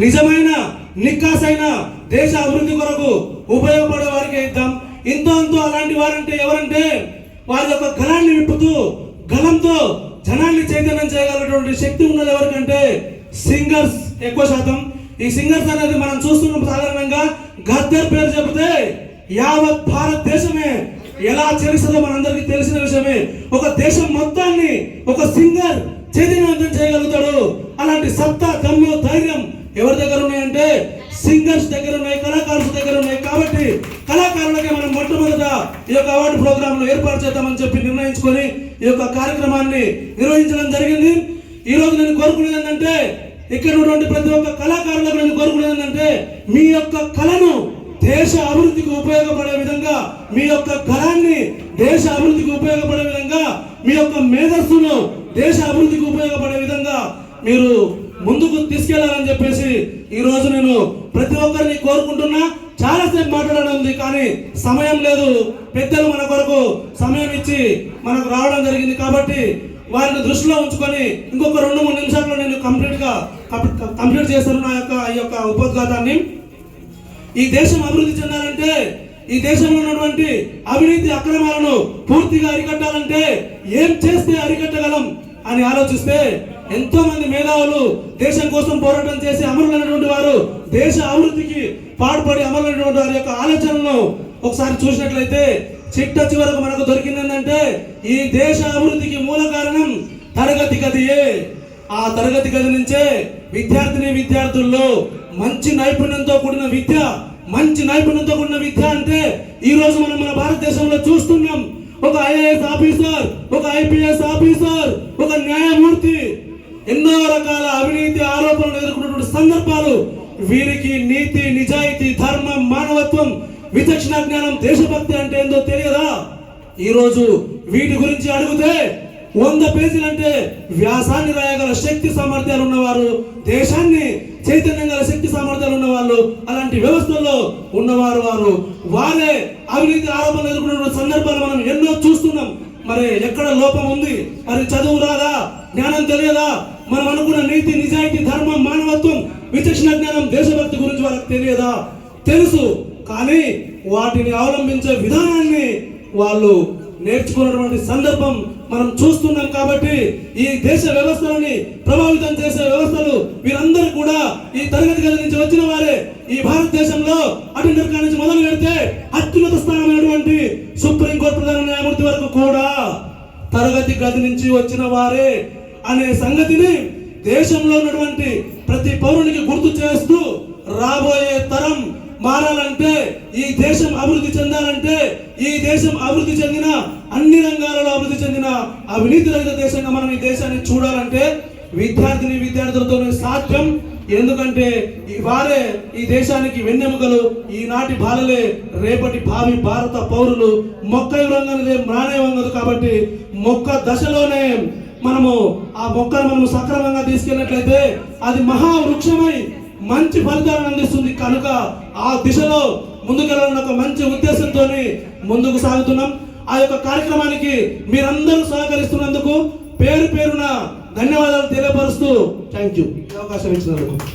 నిజమైన నిక్కాసైన దేశ అభివృద్ధి కొరకు ఉపయోగపడే వారికి ఇద్దాం. ఇంతో అంతో అలాంటి వారంటే ఎవరంటే వారి యొక్క గలాన్ని విప్పుతూ గలంతో జనాన్ని చైతన్యం చేయగలటువంటి శక్తి ఉన్నది ఎవరికంటే సింగర్స్ ఎక్కువ శాతం. ఈ సింగర్స్ అనేది మనం చూస్తున్నాం సాధారణంగా. గద్దర్ పేరు చెబితే యావత్ భారతదేశమే. ఎలా చేస్తుందో మనందరికీ తెలిసిన విషయమే. ఒక దేశం మొత్తాన్ని ఒక సింగర్ చైతన్యవంతం చేయగలుగుతాడు. అలాంటి సత్తా ఈ యొక్క అవార్డు ప్రోగ్రామ్లో ఏర్పాటు చేద్దామని చెప్పి నిర్ణయించుకొని ఈ యొక్క కార్యక్రమాన్ని నిర్వహించడం జరిగింది. ఈ రోజు నేను కోరుకునేది ఏంటంటే ఇక్కడ ఉన్నటువంటి ప్రతి ఒక్క కళాకారులకు నేను కోరుకునేది ఏంటంటే మీ యొక్క కళను దేశ అభివృద్ధికి ఉపయోగపడే విధంగా మీ యొక్క కళాన్ని దేశ అభివృద్ధికి ఉపయోగపడే విధంగా మీ యొక్క మేధస్సును దేశ అభివృద్ధికి ఉపయోగపడే విధంగా మీరు ముందుకు తీసుకెళ్ళాలని చెప్పేసి ఈ రోజు నేను ప్రతి ఒక్కరిని కోరుకుంటున్నా. చాలాసేపు మాట్లాడాను కానీ సమయం లేదు. పెద్దలు మన కొరకు సమయం ఇచ్చి మనకు రావడం జరిగింది కాబట్టి వారిని దృష్టిలో ఉంచుకొని ఇంకొక రెండు మూడు నిమిషాల్లో నేను కంప్లీట్గా కంప్లీట్ చేస్తాను నా యొక్క ఈ యొక్క ఉపోద్ఘాతాన్ని. ఈ దేశం అభివృద్ధి చెందాలంటే ఈ దేశంలో ఉన్నటువంటి అవినీతి అక్రమాలను పూర్తిగా అరికట్టాలంటే ఏం చేస్తే అరికట్టగలం అని ఆలోచిస్తే ఎంతో మంది మేధావులు దేశం కోసం పోరాటం చేసి అమరులైనటువంటి వారు దేశ అభివృద్ధికి పాటుపడి అమరులైనటువంటి వారి యొక్క ఆలోచనలను ఒకసారి చూసినట్లయితే చిట్ట చివరకు మనకు దొరికింది ఏంటంటే ఈ దేశ అభివృద్ధికి మూల కారణం తరగతి గదియే. ఆ తరగతి గది నుంచే విద్యార్థిని విద్యార్థుల్లో మంచి నైపుణ్యంతో కూడిన విద్య మంచి నైపుణ్యంతో కూడిన విద్య అంటే ఈ రోజు మనం మన భారతదేశంలో చూస్తున్నాం. ఒక ఐఏఎస్ ఆఫీసర్ ఒక ఐపీఎస్ ఆఫీసర్ ఒక న్యాయమూర్తి ఎన్నో రకాల అవినీతి ఆరోపణలు ఎదుర్కొన్నటువంటి సందర్భాలు. వీరికి నీతి నిజాయితీ ధర్మం మానవత్వం విచక్షణ జ్ఞానం దేశభక్తి అంటే ఏందో తెలియదా? ఈరోజు వీటి గురించి అడిగితే వంద పేజీలు అంటే వ్యాసాన్ని రాయగల శక్తి సామర్థ్యాలు ఉన్నవారు దేశాన్ని చైతన్యం గల శక్తి సామర్థ్యాలు ఉన్న వాళ్ళు అలాంటి వ్యవస్థల్లో ఉన్నవారు వారు. వారే అవినీతి ఆరోపణలు ఎదుర్కొన్న సందర్భాలు మనం ఎన్నో చూస్తున్నాం. మరి ఎక్కడ లోపం ఉంది? మరి చదువు రాదా? జ్ఞానం తెలియదా? మనం అనుకున్న నీతి నిజాయితీ ధర్మం మానవత్వం విచక్షణ జ్ఞానం దేశభక్తి గురించి వాళ్ళకి తెలియదా? తెలుసు. కానీ వాటిని అవలంబించే విధానాన్ని వాళ్ళు నేర్చుకున్నటువంటి సందర్భం మనం చూస్తున్నాం కాబట్టి ఈ దేశ వ్యవస్థలని ప్రభావితం చేసే వ్యవస్థలు వీరందరూ కూడా ఈ తరగతి గది నుంచి వచ్చిన వారే. ఈ భారతదేశంలో అటెండర్ కాడి నుంచి మొదలు పెడితే అత్యున్నత స్థానమైనటువంటి సుప్రీంకోర్టు ప్రధాన న్యాయమూర్తి వరకు కూడా తరగతి గది నుంచి వచ్చిన వారే అనే సంగతిని దేశంలో ఉన్నటువంటి ప్రతి పౌరునికి గుర్తు చేస్తూ రాబోయే తరం మారాలంటే ఈ దేశం అభివృద్ధి చెందాలంటే ఈ దేశం అభివృద్ధి చెందిన అన్ని రంగాలలో అభివృద్ధి చెందిన అవినీతి రహిత దేశంగా మనం ఈ దేశాన్ని చూడాలంటే విద్యార్థిని విద్యార్థులతోనే సాధ్యం. ఎందుకంటే ఈ వారే ఈ దేశానికి వెన్నెముకలు ఈనాటి బాలలే రేపటి భావి భారత పౌరులు. మొక్క రంగనదే మానే వంగదు కాబట్టి మొక్క దశలోనే మనము ఆ మొక్కను మనము సక్రమంగా తీసుకెళ్ళినట్లయితే అది మహావృక్షమై మంచి ఫలితాలను అందిస్తుంది. కనుక ఆ దిశలో ముందుకెళ్ళాలన్న ఒక మంచి ఉద్దేశంతో ముందుకు సాగుతున్నాం. ఆ యొక్క కార్యక్రమానికి మీరందరూ సహకరిస్తున్నందుకు పేరు పేరున ధన్యవాదాలు తెలియపరుస్తూ థ్యాంక్ యూ. 高橋道信君。